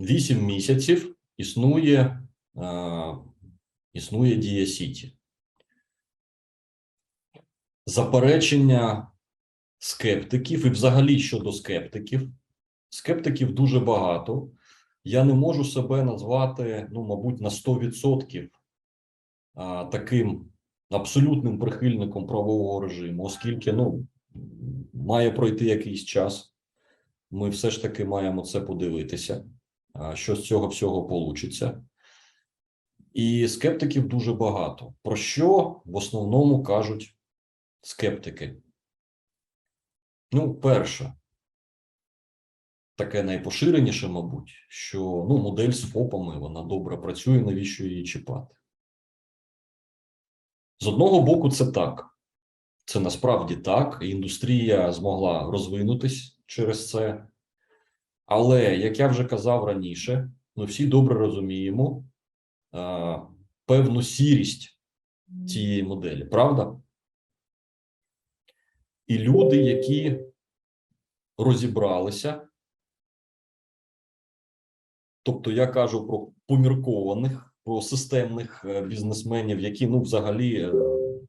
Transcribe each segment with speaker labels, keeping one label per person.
Speaker 1: 8 місяців існує, е, існує Дія Сіті. Заперечення скептиків і взагалі щодо скептиків. Скептиків дуже багато. Я не можу себе назвати, ну, мабуть, на 100% таким абсолютним прихильником правового режиму, оскільки ну, має пройти якийсь час. Ми все ж таки маємо це подивитися, що з цього всього получиться. І скептиків дуже багато. Про що в основному кажуть скептики? Ну, перше, таке найпоширеніше, мабуть, що ну, модель з ФОПами вона добре працює, навіщо її чіпати? З одного боку, це так. Це насправді так. Індустрія змогла розвинутись через це. Але, як я вже казав раніше, ми всі добре розуміємо а, певну сірість цієї моделі, правда? І люди, які розібралися, тобто я кажу про поміркованих, про системних е, бізнесменів, які ну взагалі е,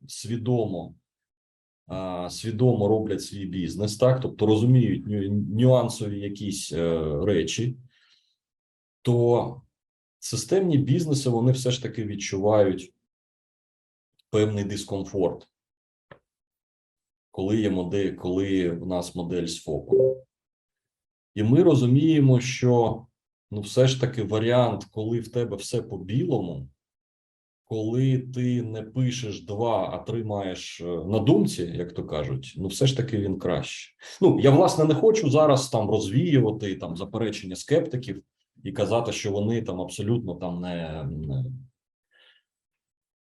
Speaker 1: свідомо, свідомо роблять свій бізнес, так, тобто розуміють нюансові якісь е, речі, то системні бізнеси вони все ж таки відчувають певний дискомфорт коли є модель, коли в нас модель з ФОПом. І ми розуміємо, що ну, все ж таки варіант, коли в тебе все по білому, коли ти не пишеш два, а три маєш е, на думці, як то кажуть, ну все ж таки він краще. Ну я власне не хочу зараз там розвіювати там заперечення скептиків і казати, що вони там абсолютно там не, не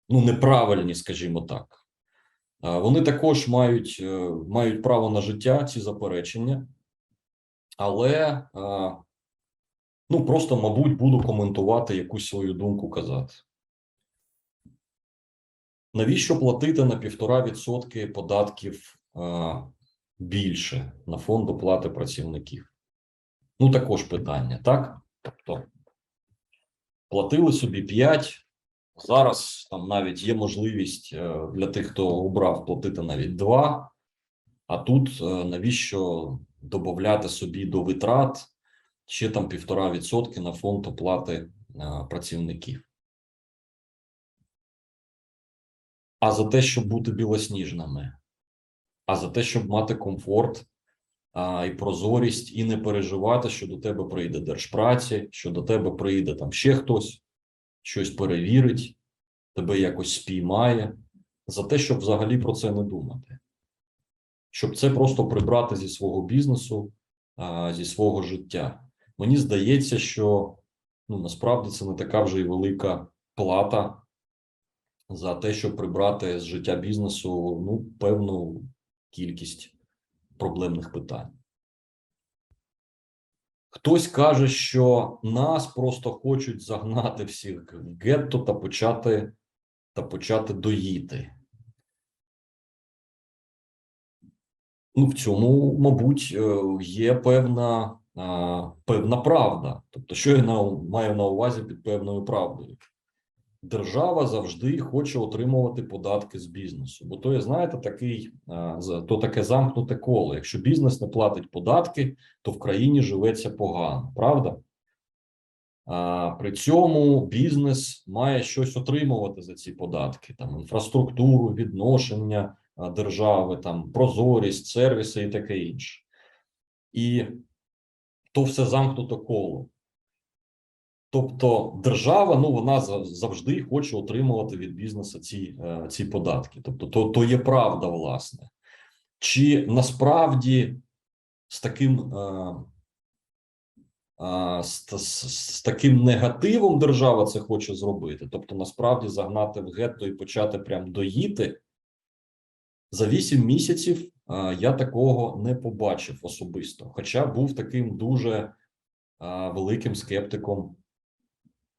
Speaker 1: ну неправильні, скажімо так. Вони також мають, е, мають право на життя, ці заперечення, але ну просто, мабуть, буду коментувати якусь свою думку казати. Навіщо платити на півтора відсотки податків а, більше на фонд оплати працівників? Ну, також питання, так? Тобто платили собі 5, Зараз там навіть є можливість е, для тих, хто обрав платити навіть два. А тут е, навіщо додати собі до витрат ще там півтора відсотки на фонд оплати е, працівників? А за те, щоб бути білосніжними, а за те, щоб мати комфорт а, і прозорість, і не переживати, що до тебе прийде держпраці, що до тебе прийде там ще хтось щось перевірить, тебе якось спіймає, за те, щоб взагалі про це не думати, щоб це просто прибрати зі свого бізнесу, а, зі свого життя. Мені здається, що ну, насправді це не така вже і велика плата за те, щоб прибрати з життя бізнесу ну, певну кількість проблемних питань. Хтось каже, що нас просто хочуть загнати всіх в гетто та почати та почати доїти. Ну, в цьому, мабуть, е, є певна, певна правда. Тобто, що я маю на увазі під певною правдою? Держава завжди хоче отримувати податки з бізнесу, бо то є, знаєте, такий то таке замкнуте коло. Якщо бізнес не платить податки, то в країні живеться погано, правда? При цьому бізнес має щось отримувати за ці податки: там інфраструктуру, відношення держави, там прозорість, сервіси і таке інше. І то все замкнуте коло. Тобто держава, ну вона за- завжди хоче отримувати від бізнесу ці, е, ці податки. Тобто, то, то є правда, власне. Чи насправді з таким, е, е, з, з, з таким негативом держава це хоче зробити? Тобто, насправді загнати в гетто і почати прям доїти? За 8 місяців я такого не побачив особисто, хоча був таким дуже великим скептиком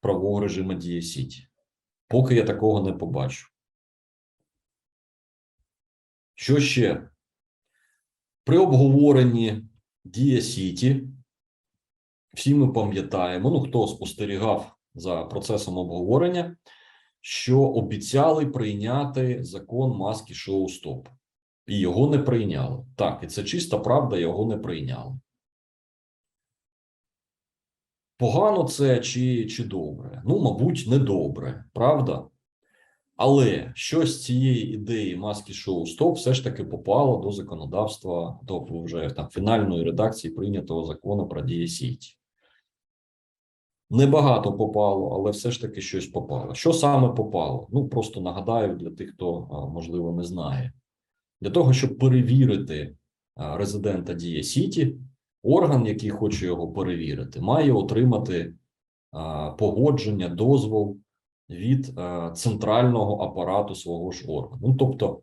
Speaker 1: правового режиму Дія Сіті. Поки я такого не побачу. Що ще? При обговоренні Дія Сіті всі ми пам'ятаємо, ну хто спостерігав за процесом обговорення, що обіцяли прийняти закон маски шоу Стоп, і його не прийняли. Так, і це чиста правда, його не прийняли. Погано це чи, чи добре? Ну, мабуть, не добре, правда? Але щось з цієї ідеї маски шоу Стоп все ж таки попало до законодавства, до вже там фінальної редакції прийнятого закону про дієсіті. Небагато попало, але все ж таки щось попало. Що саме попало? Ну просто нагадаю для тих, хто можливо не знає. Для того, щоб перевірити резидента Дія Сіті, орган, який хоче його перевірити, має отримати погодження, дозвол від центрального апарату свого ж органу. Ну, тобто,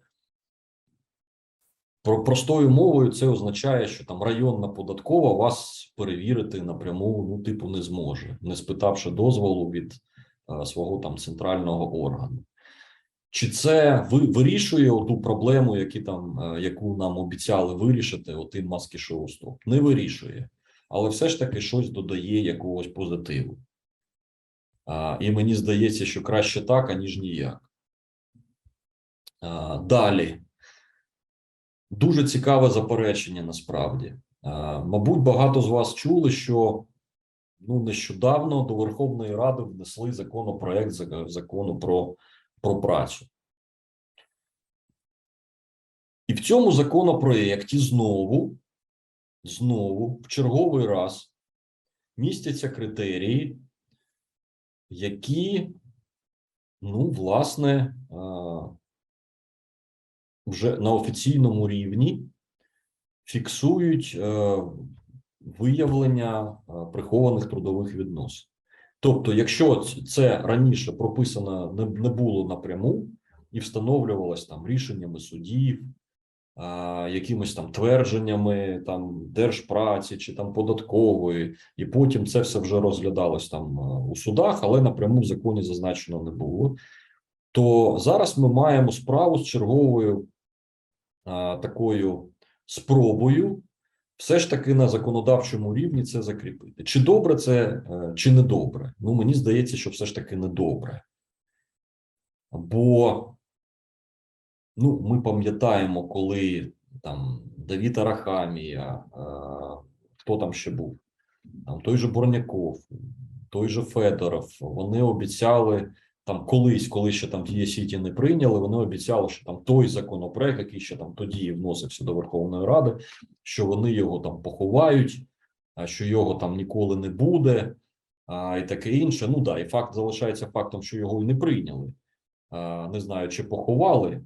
Speaker 1: про простою мовою це означає, що там районна податкова вас перевірити напряму, ну, типу, не зможе, не спитавши дозволу від свого там центрального органу. Чи це ви вирішує ту проблему, які там, е, яку нам обіцяли вирішити, отим маски шоу стоп? Не вирішує, але все ж таки щось додає якогось позитиву. А, і мені здається, що краще так, аніж ніяк. А, далі. Дуже цікаве заперечення насправді. А, Мабуть, багато з вас чули, що ну нещодавно до Верховної Ради внесли законопроект закону про, про працю. І в цьому законопроекті знову, знову, в черговий раз містяться критерії, які, ну, власне, вже на офіційному рівні фіксують е, виявлення е, прихованих трудових відносин. Тобто, якщо це раніше прописано не, було напряму і встановлювалось там рішеннями судів, а, якимись там твердженнями там держпраці чи там податкової, і потім це все вже розглядалось там е, у судах, але напряму в законі зазначено не було. То зараз ми маємо справу з черговою такою спробою все ж таки на законодавчому рівні це закріпити. Чи добре це, е, чи не добре? Ну, мені здається, що все ж таки не добре. Бо ну, ми пам'ятаємо, коли там Давід Арахамія, е, хто там ще був, там той же Борняков, той же Федоров, вони обіцяли там колись, коли ще там Дія Сіті не прийняли, вони обіцяли, що там той законопроект, який ще там тоді вносився до Верховної Ради, що вони його там поховають, що його там ніколи не буде, а, і таке інше. Ну да, і факт залишається фактом, що його і не прийняли. А, не знаю, чи поховали,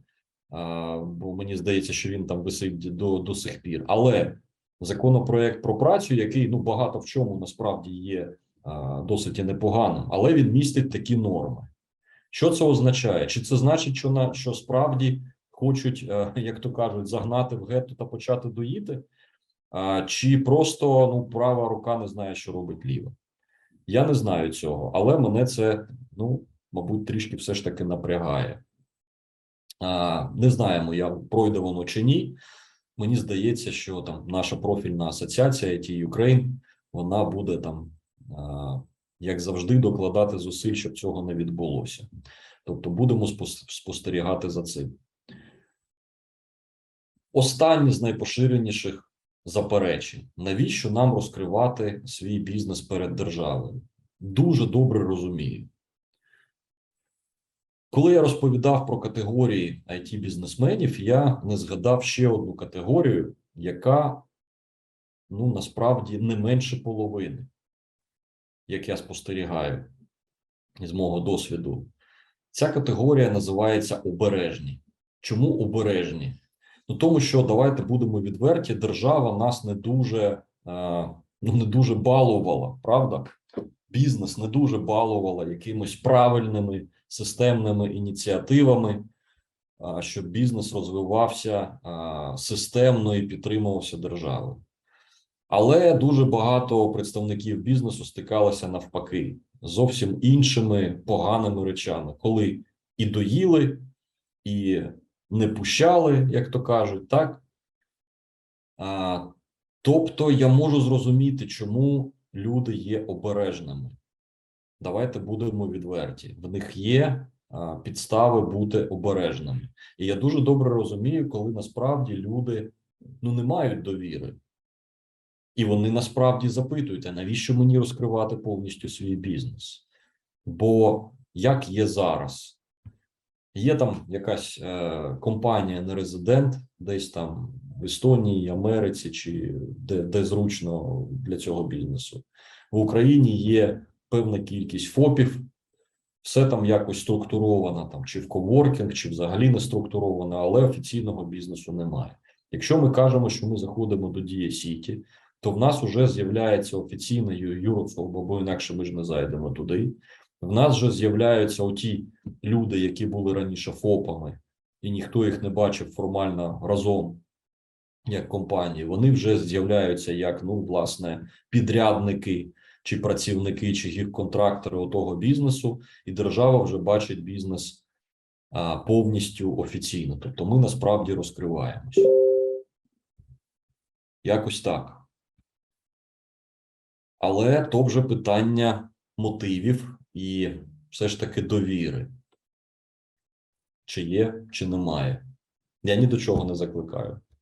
Speaker 1: а, бо мені здається, що він там висить до, до сих пір. Але законопроект про працю, який ну багато в чому насправді є досить непоганим, але він містить такі норми. Що це означає? Чи це значить, що на що справді хочуть, е, як то кажуть, загнати в гетто та почати доїти? Чи просто ну права рука не знає, що робить ліва? Я не знаю цього, але мене це ну, мабуть, трішки все ж таки напрягає. Не знаємо, я пройде воно чи ні. Мені здається, що там наша профільна асоціація IT Ukraine, вона буде там, як завжди, докладати зусиль, щоб цього не відбулося. Тобто будемо спостерігати за цим. Останнє з найпоширеніших заперечень: навіщо нам розкривати свій бізнес перед державою? Дуже добре розумію. Коли я розповідав про категорії it бізнесменів я не згадав ще одну категорію, яка ну насправді не менше половини, як я спостерігаю з мого досвіду. Ця категорія називається обережні. Чому обережні? Ну тому що давайте будемо відверті, держава нас не дуже е, ну не дуже балувала, правда? Бізнес не дуже балувала якимось правильними системними ініціативами, щоб бізнес розвивався системно і підтримувався державою. Але дуже багато представників бізнесу стикалися навпаки зовсім іншими поганими речами, коли і доїли, і не пущали, як то кажуть, так? А, тобто я можу зрозуміти, чому люди є обережними. Давайте будемо відверті. В них є а, підстави бути обережними. І я дуже добре розумію, коли насправді люди ну не мають довіри. І вони насправді запитують, а навіщо мені розкривати повністю свій бізнес? Бо як є зараз? Є там якась е, компанія нерезидент, десь там в Естонії, Америці, чи де, де зручно для цього бізнесу. В Україні є певна кількість ФОПів, все там якось структуровано, там чи в коворкінг, чи взагалі не структуровано, але офіційного бізнесу немає. Якщо ми кажемо, що ми заходимо до Дія Сіті, то в нас вже з'являється офіційна Юрофоб, або інакше ми ж не зайдемо туди. В нас вже з'являються оті люди, які були раніше ФОПами, і ніхто їх не бачив формально разом як компанії. Вони вже з'являються як ну, власне, підрядники чи працівники, чи гік-контрактори отого бізнесу, і держава вже бачить бізнес а, повністю офіційно. Тобто ми насправді розкриваємось. Якось так. Але то вже питання мотивів і все ж таки довіри. Чи є, чи немає. Я ні до чого не закликаю.